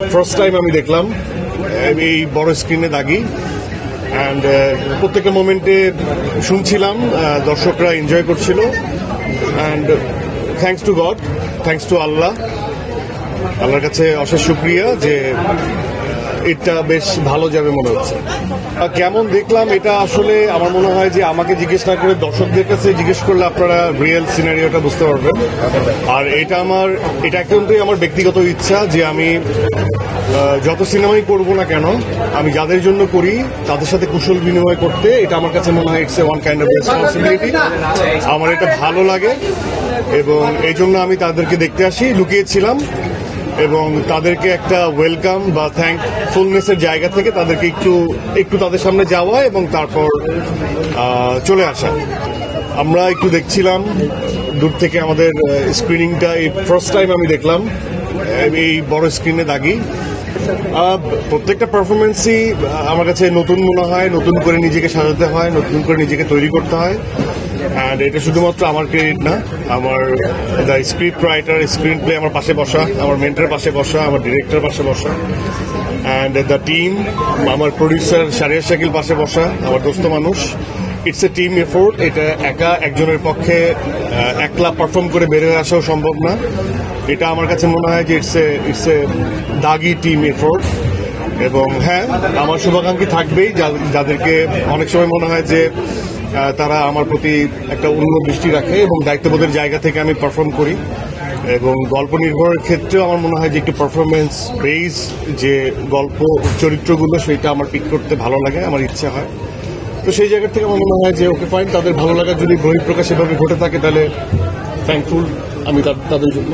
First time আমি দেখলাম। এই বড় স্ক্রিনে দাগি। অ্যান্ড প্রত্যেকটা মোমেন্টে শুনছিলাম দর্শকরা এনজয় করছিল। And thanks to god thanks to Allah. আল্লাহর কাছে অশেষ শুক্রিয়া যে এটা বেশ ভালো যাবে মনে হচ্ছে। কেমন দেখলাম, এটা আসলে আমার মনে হয় যে আমাকে জিজ্ঞেস না করে দর্শকদের কাছে জিজ্ঞেস করলে আপনারা রিয়েল সিনারিওটা বুঝতে পারবেন। আর এটা আমার, এটা একান্তই আমার ব্যক্তিগত ইচ্ছা যে আমি যত সিনেমাই করব না কেন, আমি যাদের জন্য করি, তাদের সাথে কুশল বিনিময় করতে, এটা আমার কাছে মনে হয় it's a one kind of responsibility আমার এটা ভালো লাগে এবং এই জন্য আমি তাদেরকে দেখতে আসি। লুকিয়েছিলাম এবং তাদেরকে একটা ওয়েলকাম বা থ্যাঙ্কফুলনেসের জায়গা থেকে তাদেরকে একটু একটু তাদের সামনে যাওয়া এবং তারপর চলে আসা। আমরা একটু দেখছিলাম, দূর থেকে আমাদের স্ক্রিনিংটা এই ফার্স্ট টাইম আমি দেখলাম। এই বড় স্ক্রিনে দাগি। প্রত্যেকটা পারফরমেন্সই আমার কাছে নতুন মনে হয়, নতুন করে নিজেকে সাজাতে হয়, নতুন করে নিজেকে তৈরি করতে হয়। অ্যান্ড এটা শুধুমাত্র আমার ক্রেডিট না, আমার the script writer screenplay আমার পাশে বসা, আমার মেন্টার পাশে বসা, আমার ডিরেক্টর পাশে বসা। অ্যান্ড দ্য টিম আমার প্রডিউসার সারিয়া শাকিল পাশে বসা, আমার দোস্ত মানুষ। ইটস এ টিম এফোর্ট এটা একা একজনের পক্ষে একলা পারফর্ম করে বের হয়ে আসাও সম্ভব না। এটা আমার কাছে মনে হয় যে it's a it's a Dagi team effort এবং হ্যাঁ আমার শুভাকাঙ্ক্ষী থাকবেই যাদেরকে অনেক সময় মনে হয় যে তারা আমার প্রতি একটা অন্য দৃষ্টি রাখে এবং দায়িত্ববোধের জায়গা থেকে আমি পারফর্ম করি। এবং গল্প নির্ভরের ক্ষেত্রেও আমার মনে হয় যে একটু পারফরমেন্স বেস যে গল্প চরিত্রগুলো, সেটা আমার পিক করতে ভালো লাগে, আমার ইচ্ছা হয়। তো সেই জায়গা থেকে আমার মনে হয় যে ওকে ফাইন তাদের ভালো লাগা যদি বহিঃপ্রকাশ এভাবে ঘটে থাকে, তাহলে থ্যাঙ্কফুল আমি তাদের জন্য।